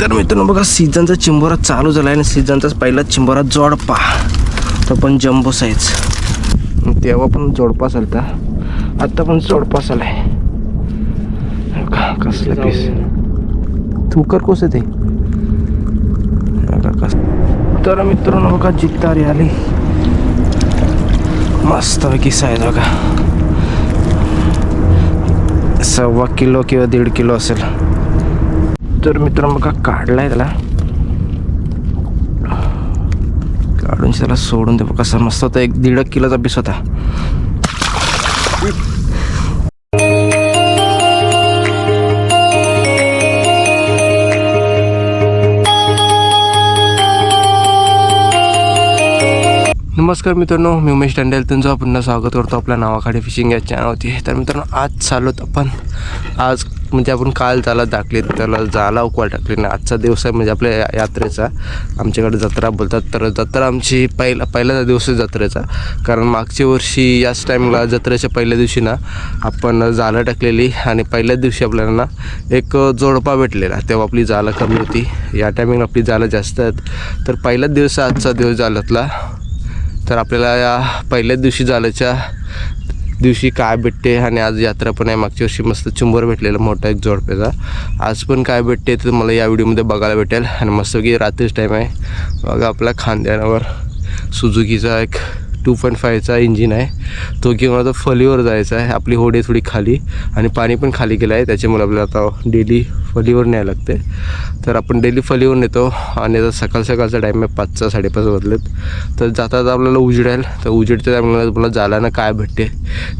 तर मित्रांनो बघा सीझनचा चिंबोरा चालू झाला आहे आणि सीझनचाच पहिला चिंबोरा जोडपा. तो पण जम्बो साईज तेव्हा पण जोडपास आलता आत्ता पण जोडपास आलाय बघा, कसलं पीस तू कर ते. कस तर मित्रांनो बघा जित्तारी आली. मस्तपैकी साईज बघा. सव्वा किलो किंवा दीड किलो असेल. तर मित्र बघा काढलाय त्याला. काढून त्याला सोडून दे कसा मस्त होता. एक दीड किलोचा पीस होता. नमस्कार मित्रांनो मी उमेश टंडेल. तुमचं पुन्हा स्वागत करतो आपल्या नावाखाली फिशिंग या चॅनलवरती तर मित्रांनो आज चालवत आपण. आज म्हणजे आपण काल त्याला टाकली त्याला जाला उकवा टाकली. ना आजचा दिवस आहे म्हणजे आपल्या यात्रेचा. आमच्याकडे जत्रा बोलतात तर जत्रा आमची पहिला पहिल्याचा दिवस आहे जत्रेचा. कारण मागच्या वर्षी याच टाईमला जत्रेच्या पहिल्या दिवशी ना आपण जालं टाकलेली आणि पहिल्याच दिवशी आपल्याला ना एक जोडपा भेटलेला. तेव्हा आपली जालं कमी होती. या टायमिंग आपली जालं जास्त आहेत. तर पहिल्याच दिवस आजचा दिवस झाल्यातला तर आपल्याला या पहिल्याच दिवशी झाल्याच्या दिवशी काय भेटते आणि आज यात्रा पण आहे. मागच्या वर्षी मस्त चुंबर भेटलेला मोठा एक जोडप्याचा. आज पण काय भेटते ते मला या व्हिडिओमध्ये बघायला भेटेल. आणि मस्त की रात्रीच टाईम आहे. बघा आपल्या खांद्यावर सुजुकीचा एक टू पॉईंट फायचा इंजिन आहे. तो घेऊन आता फलीवर जायचा आहे. आपली होडी थोडी खाली. आणि पाणी पण खाली गेलं आहे. त्याच्यामुळे आपल्याला आता डेली फलीवर न्याय लागते. तर आपण डेली फलीवर नेतो आणि आता सकाळ सकाळचा टाईम आहे पाचचा साडेपाच वाजलेत. तर जाता जाता आपल्याला उजेडेल तर उजेडच्या टायमाला तुम्हाला जाल्यानं काय भेटते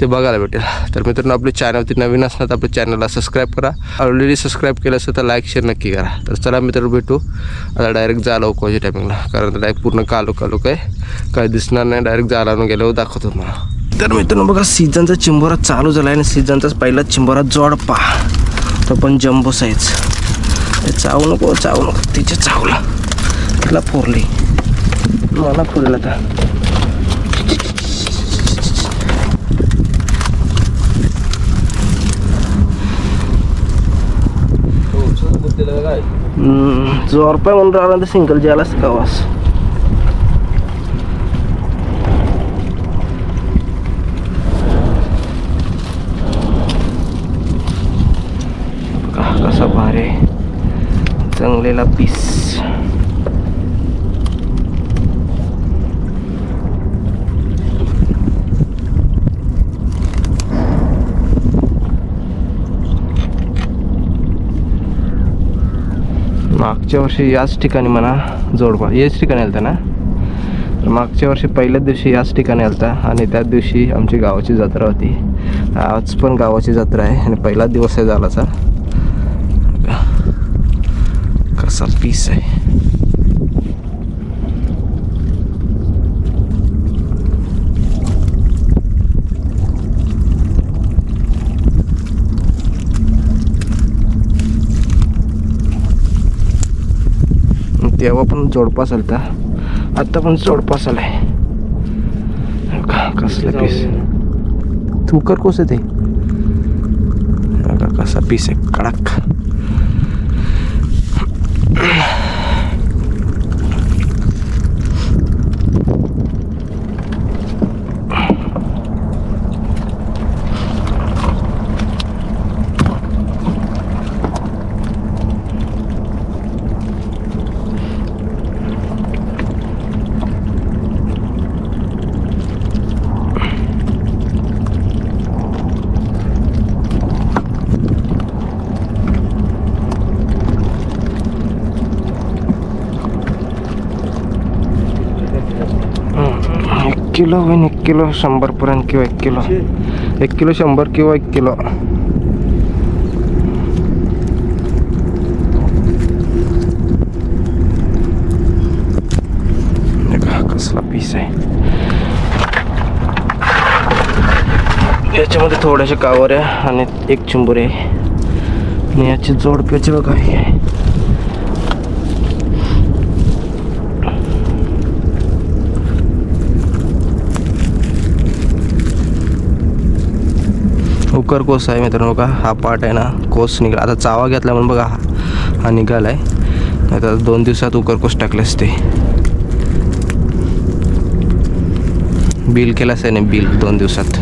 ते बघायला भेटेल. तर मित्रांनो आपल्या चॅनलवरती नवीन असणार तर आपल्या चॅनलला सबस्क्राईब करा. ऑलरेडी सबस्क्राईब केलं असेल तर लाईक शेअर नक्की करा. तर चला मित्र भेटू. आता डायरेक्ट जाला उकवायच्या टायमिंगला कारण डायरेक्ट पूर्ण कालो कालो काय काय दिसणार नाही. डायरेक्ट जालानं गेल्यावर दाखवतो मला तर मित्रांनो बघा सीझनचा चिंबोरा चालू झाला आहे आणि सीझनचाच पहिला चिंबोरा जोडपा. तो पण जम्बो साईज ते चावू नको चावू नको. तिच्या चावला. तिला फोरली. मला फोरलं आता हम्म, जोरपाय म्हणून राहिला तर सिंगल जालाच गावास बघा कसा भारी आहे. चांगलेला पीस मागच्या वर्षी याच ठिकाणी म्हणा जोडपा याच ठिकाणी आलता ना? तर मागच्या वर्षी पहिल्याच दिवशी याच ठिकाणी आलता आणि त्याच दिवशी आमची गावाची जत्रा होती. आज पण गावाची जत्रा आहे आणि पहिलाच दिवस आहे झालाचा. आहे तेव्हा पण जोडपा चालता. आता पण जोडपा आलाय कसलं पीस तू कर कसं ते. कसा पीस आहे. कडक एक किलो होईन एक किलो शंभरपर्यंत किंवा एक किलो. एक किलो शंभर किंवा एक किलो. कसला पीस आहे. याच्यामध्ये थोड्याशा कावऱ्या आणि एक चिंबुरे. आणि याची जोडप्याची बघा आहे उकर कोस आहे मित्रांनो बघा हा पार्ट आहे ना कोस निघाला. आता चावा घेतला म्हणून बघा हा- हा निघाला आहे नाही तर दोन दिवसात उकर कोस टाकले असते. बिल केलं आहे ना बिल दोन दिवसात.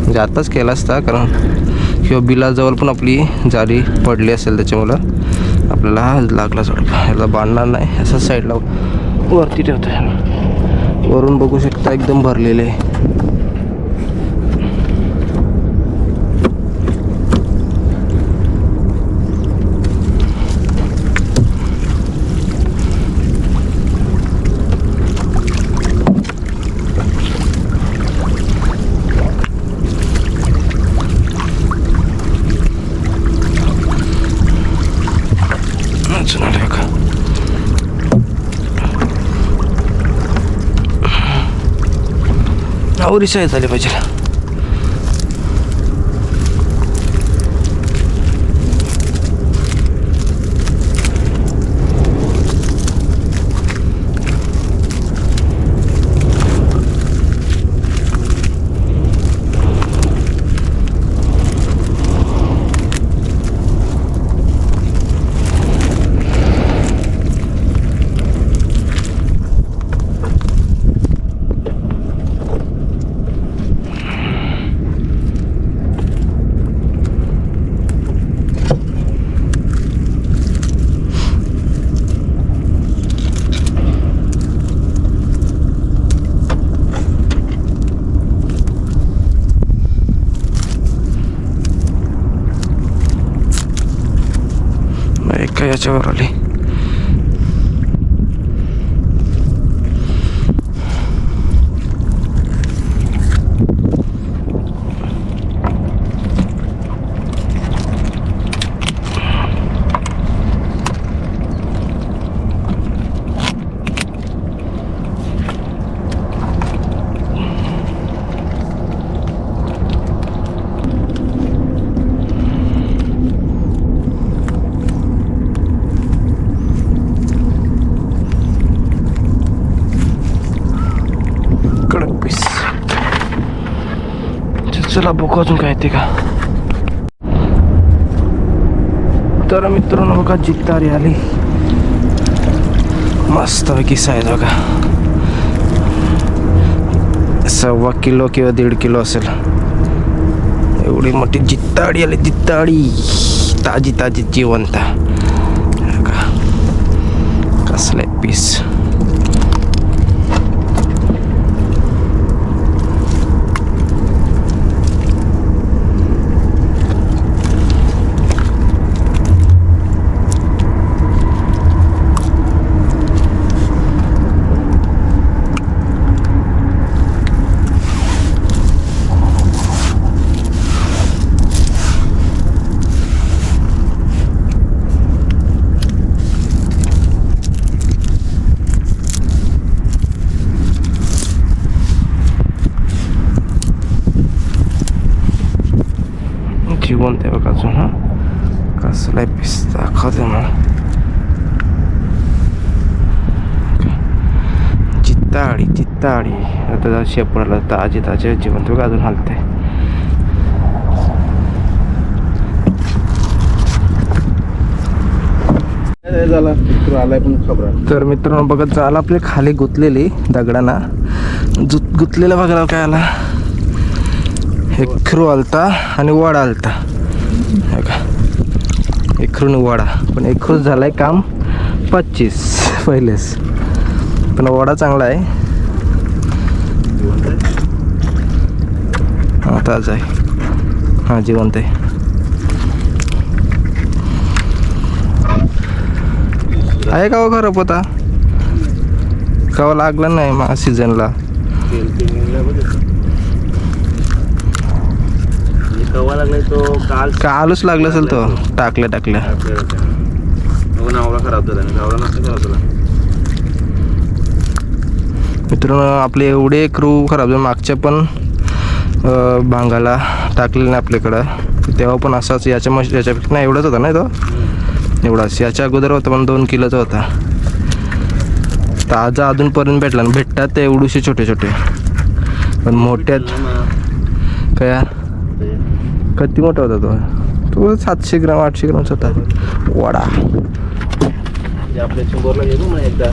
म्हणजे आत्ताच केला असता कारण किंवा बिलाजवळ पण आपली जारी पडली असेल त्याच्यामुळं आपल्याला हा लागला सोडला ह्याला बांधणार नाही. असं साईडला वरती ठेवतो आहे वरून बघू शकता एकदम भरलेले. आहे अजून आले का आवरी साईज झाली पाहिजे. त्याच्यावर आली कडक पीस चला बघू अजून काय ते का? तर मित्रांनो बघा जितारी आली. मस्त किस्सा साईज बघा. सव्वा किलो किंवा दीड किलो असेल. एवढी मोठी जित्ताडी आली जित्ताडी ताजी ताजी जिवंत. कसले पीस आहे बघा अजून हा कसला पीस दाखवते मला चित्ताडी चित्ताडी आता शेपडाला ताजे ताजे जिवंत बघा अजून हलते झाला आलाय पण खबर. तर मित्रांनो बघत जाल आपले खाली गुतलेली दगडांना. गुतलेला बघायला काय आला? एक खरू आलता आणि वडा आलता. हे एकरून वडा पण एकरूच आहे काम पच्चीस पहिलेच. पण वडा चांगला आहे. हा ताजा आहे. हां जिवंत आहे. आहे का हो खरं पोता? कवा हो लागला नाही मा सीझनला कवा लागलाय तो? काल का आलूच लागला असेल तो. टाकल्या टाकल्या नावला खराब झाला. गावला नसतं खराब झाला. मित्रांनो आपले एवढे क्रू खराब झाले. मागच्या पण भांगाला टाकलेलं नाही आपल्याकडं. तेव्हा पण असाच याच्या मश याच्यापेक्षा नाही एवढाच होता ना तो? एवढाच याच्या अगोदर होता पण दोन किलोचा होता. ताजा अजूनपर्यंत भेटला भेटतात ते एवढूशे छोटे छोटे पण मोठ्यात काय? किती मोठा होता तो? तो सातशे ग्राम आठशे ग्रामचा होता वडा. आपल्या चिंबोरला गेलो एकदा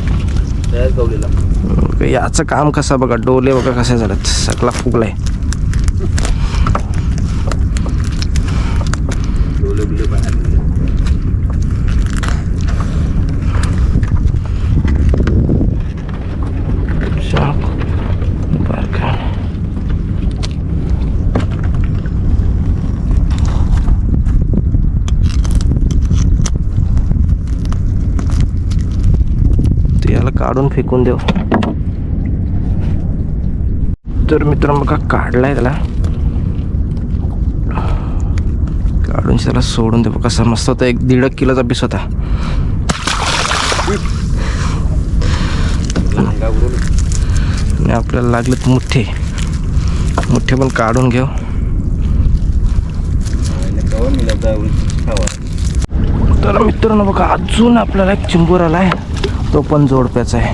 त्याच गवलीला याचं काम कसं बघा डोले बघा कसे झालेत. सगळा फुगलाय डोले बिले बाहेर निघले. शार्प बारका ते याला काढून फेकून देऊ. तर मित्र बघा काढलाय त्याला. काढून त्याला सोडून देऊ. कसा मस्त होता एक दीड एक किलोचा पीस होता. आणि आपल्याला लागलेत मुठ्ठे. मुठ्ठे पण काढून घेऊ. तर मित्रांनो बघा अजून आपल्याला एक चिंबूर आलाय. तो पण जोडप्याचा आहे.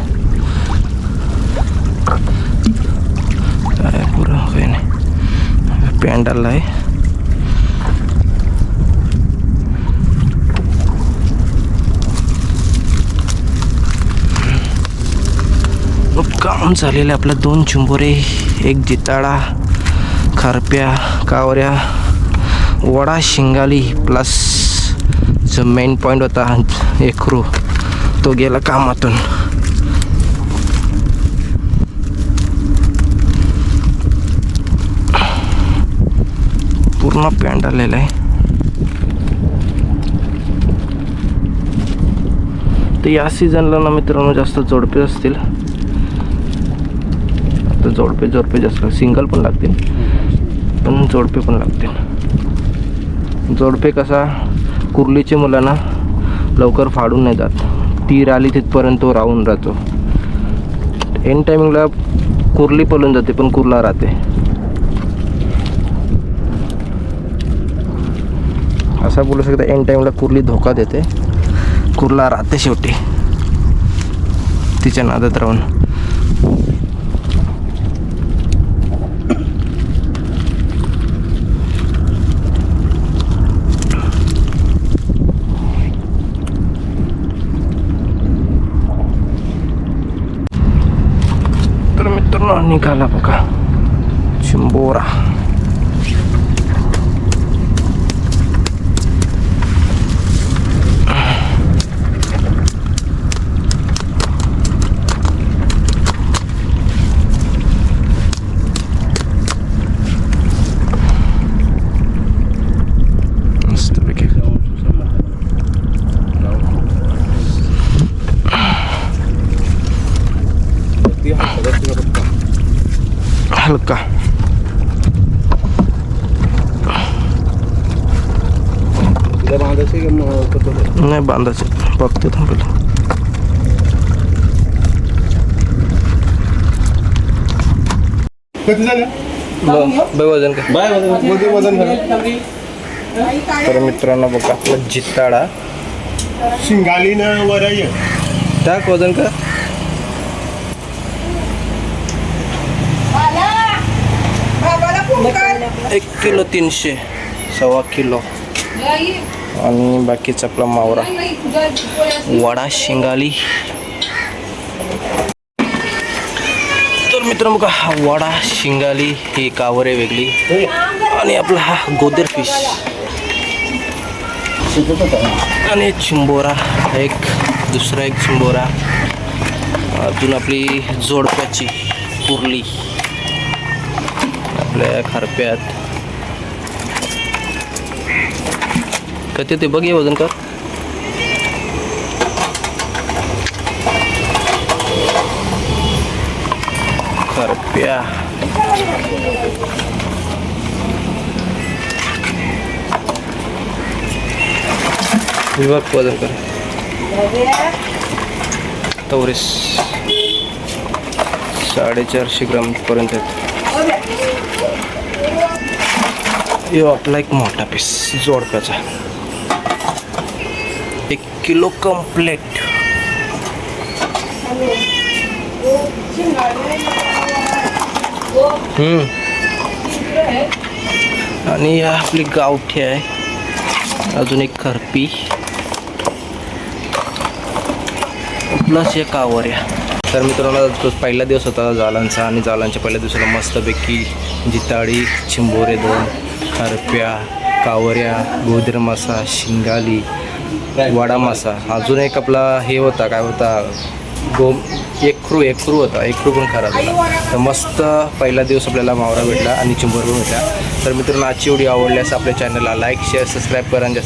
काय पुरं काही नाही पॅन्ट आहे. काम झालेले आपल्या दोन चिंबोरे एक जिताळा खारप्या कावऱ्या वडा शिंगाली प्लस जो मेन पॉईंट होता एकरू तो गेला कामातून. पूर्ण पॅन्ट आलेला आहे. तर या सीझनला ना मित्रांनो जास्त जोडपे असतील. आता जोडपे जोडपे जास्त सिंगल पण लागतील. पण जोडपे पण लागतील. जोडपे कसा कुर्लीचे मुलांना लवकर फाडून नाही जात. तीर आली तिथपर्यंत तो राहून राहतो. एन टायमिंगला कुर्ली पळून जाते पण कुर्ला राहते. असं बोलू शकता एन टाईमला कुर्ली धोका देते. कुर्ला राहते शेवटी. तिच्या नादात राहून. तर मित्रांनो निघाला बघा चिंबोरा मस्तपैकी हलका. तिला बांधायचं की मग कसं? नाही बांधायचं बघते थांबेल किती झाले? वजन का बाय बाय. वजन झालं. तर मित्रांनो बघा आपला जित्ताडा शिंगालीनं वरय. टाक वजन का? एक किलो तीनशे सव्वा किलो. आणि बाकीचा आपला मावरा. वडा शिंगाली. तर मित्र बघा हा वडा शिंगाली ही कावरे वेगळी. आणि आपला हा गोदर फिश आणि चिंबोरा एक दुसरा एक चिंबोरा. अजून आपली जोडप्याची कुर्ली. आपल्या खारप्यात. कधी ते बघ वजन कर. खारप्या. विभाग वजन कर. चौरीस. साडेचारशे ग्रामपर्यंत आहेत. यो आपला एक मोठा पीस जोडप्याचा. एक किलो कम्प्लेट आणि आपली गावठी आहे. अजून एक खरपी. प्लस एक कावऱ्या तर मित्रांनो तो पहिला दिवस होता जालांचा आणि जालांच्या पहिल्या दिवसाला मस्तपैकी जिताळी चिंबोरे दोन. हरप्या कावऱ्या गोदर मासा शिंगाली वाडा मासा. अजून एक आपला हे होता काय होता? गो एकरू एकरू होता एकरू पण खराब झाला. तर मस्त पहिला दिवस आपल्याला मावरा भेटला आणि चिंबर पण भेटला तर मित्रांनो आजची एवढी आवडल्यास आपल्या चॅनलला लाईक शेअर सबस्क्राईब करा जास्त